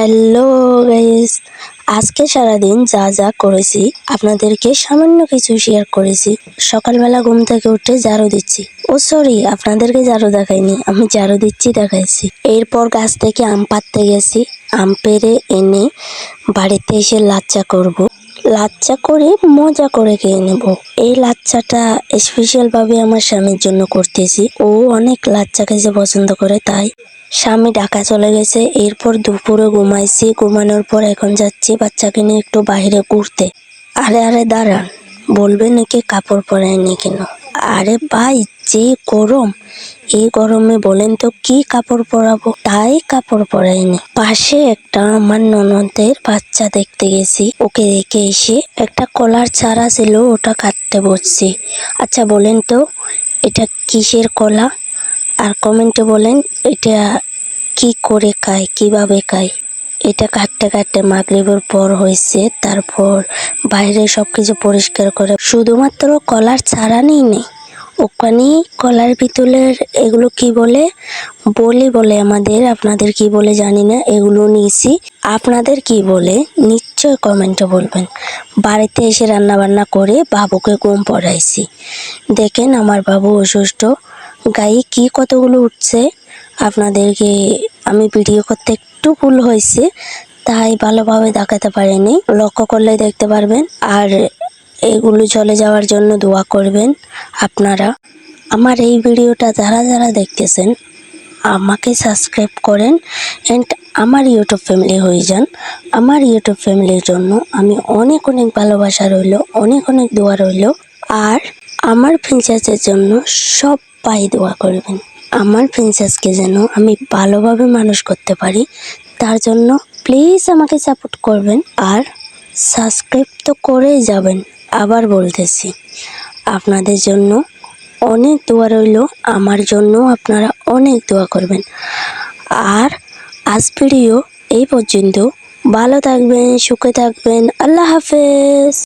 Hello guys, আজকে সারাদিন যা যা করেছি আপনাদেরকে সামান্য কিছু শেয়ার করেছি। সকালবেলা ঘুম থেকে উঠে ঝাড়ু দিচ্ছি। ও সরি আপনাদেরকে ঝাড়ু দেখাইনি, আমি ঝাড়ু দিচ্ছি, দেখাইছি। এরপর গাছ থেকে আম পাততে গেছি। আম পেরে এনে বাড়িতে এসে লাচ্চা করব। লাচ্চা করে মজা করে খেয়ে নেব। এই লাচ্চাটা স্পেশাল ভাবে আমার স্বামীর জন্য করতেছি। ও অনেক লাচ্চা খেতে পছন্দ করে, তাই স্বামী ঢাকা চলে গেছে। এরপর দুপুরে ঘুমাইছি। ঘুমানোর পর এখন যাচ্ছি বাচ্চাকে নিয়ে একটু বাইরে ঘুরতে। আরে আরে, দাঁড়ান। বলবে নাকি কাপড় পরায়নি কেন? আরে ভাই, যে গরম। এই গরমে বলেন তো কি কাপড় পরাবো? তাই কাপড় পরাইনি। পাশে একটা আমার ননদের বাচ্চা দেখতে গেছি। ওকে দেখে এসে একটা কলার চারা ছিল, ওটা কাটতে বসছি। আচ্ছা বলেন তো, এটা কিসের কলা? আর কমেন্টে বলেন, এটা কি করে খায়, কীভাবে খায়? এটা কাটতে কাটতে মাগরিবের পর হয়েছে, তারপর বাইরে সবকিছু পরিষ্কার করে শুধুমাত্র কলার ছাড়া নেই নেই। ওখানে কলার পিতলের এগুলো কি বলে? বলি বলে আমাদের, আপনাদের কি বলে জানি না, এগুলো নিয়েছি। আপনাদের কি বলে? নিশ্চয় কমেন্টে বলবেন। বাড়িতে এসে রান্না বান্না করে বাবুকে ঘুম পড়াইছি। দেখেন আমার বাবু অসুস্থ। গায়ে কি কতগুলো উঠছে? আপনাদেরকে আমি ভিডিও করতে একটু ভুল হয়েছে, তাই ভালোভাবে দেখাতে পারিনি। লক্ষ্য করলে দেখতে পারবেন। আর এগুলো চলে যাওয়ার জন্য দোয়া করবেন আপনারা। আমার এই ভিডিওটা যারা যারা দেখতেছেন, আমাকে সাবস্ক্রাইব করেন অ্যান্ড আমার ইউটিউব ফ্যামিলি হয়ে যান। আমার ইউটিউব ফ্যামিলির জন্য আমি অনেক অনেক ভালোবাসা রইল, অনেক অনেক দোয়া রইল। আর আমার প্রিন্সেসের জন্য সব পাই দোয়া করবেন। আমার প্রিন্সেসকে যেন আমি ভালোভাবে মানুষ করতে পারি, তার জন্য প্লিজ আমাকে সাপোর্ট করবেন। আর সাবস্ক্রাইব তো করেই যাবেন। আবার বলতেছি, আপনাদের জন্য অনেক দোয়া রইল, আমার জন্য আপনারা অনেক দোয়া করবেন। আর আজ ভিডিও এই পর্যন্ত। ভালো থাকবেন, সুখে থাকবেন, আল্লাহ হাফেজ।